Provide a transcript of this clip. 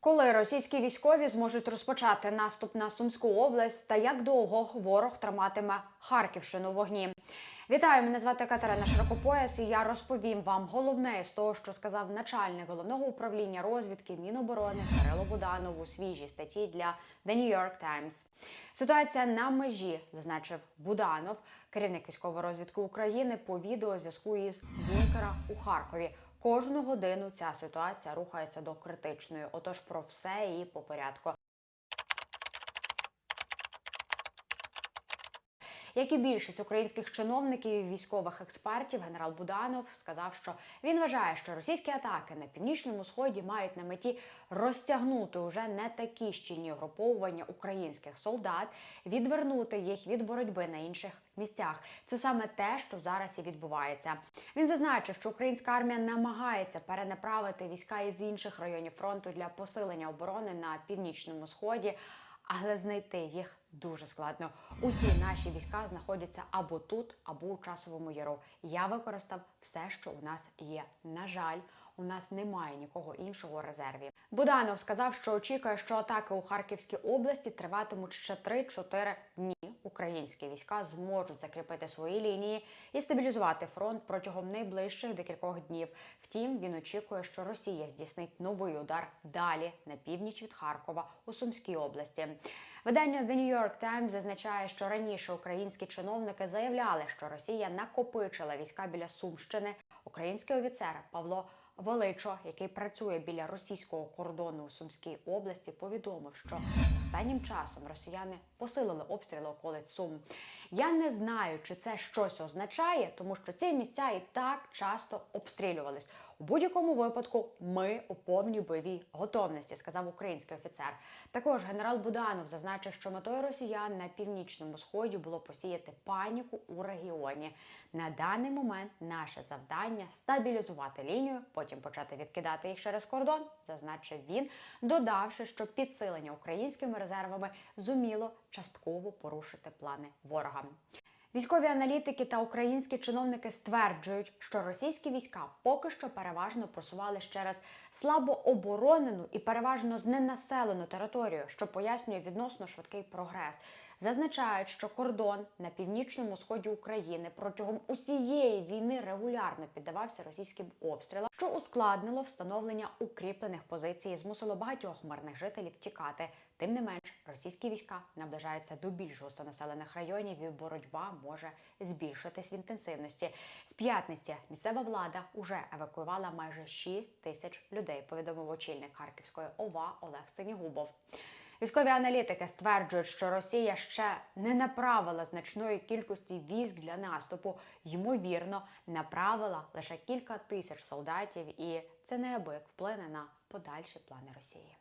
Коли російські військові зможуть розпочати наступ на Сумську область та як довго ворог триматиме Харківщину в вогні? Вітаю, мене звати Катерина Широкопояс, і я розповім вам головне з того, що сказав начальник головного управління розвідки Міноборони Кирило Буданов у свіжій статті для The New York Times. Ситуація на межі, зазначив Буданов, керівник військової розвідки України по відеозв'язку із бункера у Харкові. Кожну годину ця ситуація рухається до критичної. Отож, про все і по порядку. Як і більшість українських чиновників і військових експертів, генерал Буданов сказав, що він вважає, що російські атаки на північному сході мають на меті розтягнути уже не такі щільні угруповування українських солдат, відвернути їх від боротьби на інших місцях. Це саме те, що зараз і відбувається. Він зазначив, що українська армія намагається перенаправити війська із інших районів фронту для посилення оборони на північному сході але знайти їх дуже складно. Усі наші війська знаходяться або тут, або у часовому яру. Я використав все, що у нас є. На жаль, у нас немає нікого іншого резерві. Буданов сказав, що очікує, що атаки у Харківській області триватимуть ще 3-4 дні. Українські війська зможуть закріпити свої лінії і стабілізувати фронт протягом найближчих декількох днів. Втім, він очікує, що Росія здійснить новий удар далі на північ від Харкова у Сумській області. Видання The New York Times зазначає, що раніше українські чиновники заявляли, що Росія накопичила війська біля Сумщини. Український офіцер Павло Величо, який працює біля російського кордону у Сумській області, повідомив, що останнім часом росіяни посилили обстріли околиць Сум. Я не знаю, чи це щось означає, тому що ці місця і так часто обстрілювались. У будь-якому випадку ми у повній бойовій готовності, сказав український офіцер. Також генерал Буданов зазначив, що метою росіян на північному сході було посіяти паніку у регіоні. На даний момент наше завдання стабілізувати лінію, потім почати відкидати їх через кордон, зазначив він, додавши, що підсилення українськими резервами зуміло частково порушити плани ворога. haben. Військові аналітики та українські чиновники стверджують, що російські війська поки що переважно просували через слабо оборонену і переважно зненаселену територію, що пояснює відносно швидкий прогрес. Зазначають, що кордон на північному сході України протягом усієї війни регулярно піддавався російським обстрілам, що ускладнило встановлення укріплених позицій змусило багатьох мирних жителів тікати. Тим не менш, російські війська наближаються до більш густонаселених районів і боротьба може збільшитись в інтенсивності. З п'ятниці місцева влада уже евакуювала майже 6 тисяч людей. Повідомив очільник Харківської ОВА Олег Синігубов. Військові аналітики стверджують, що Росія ще не направила значної кількості військ для наступу, ймовірно, направила лише кілька тисяч солдатів, і це неабияк вплине на подальші плани Росії.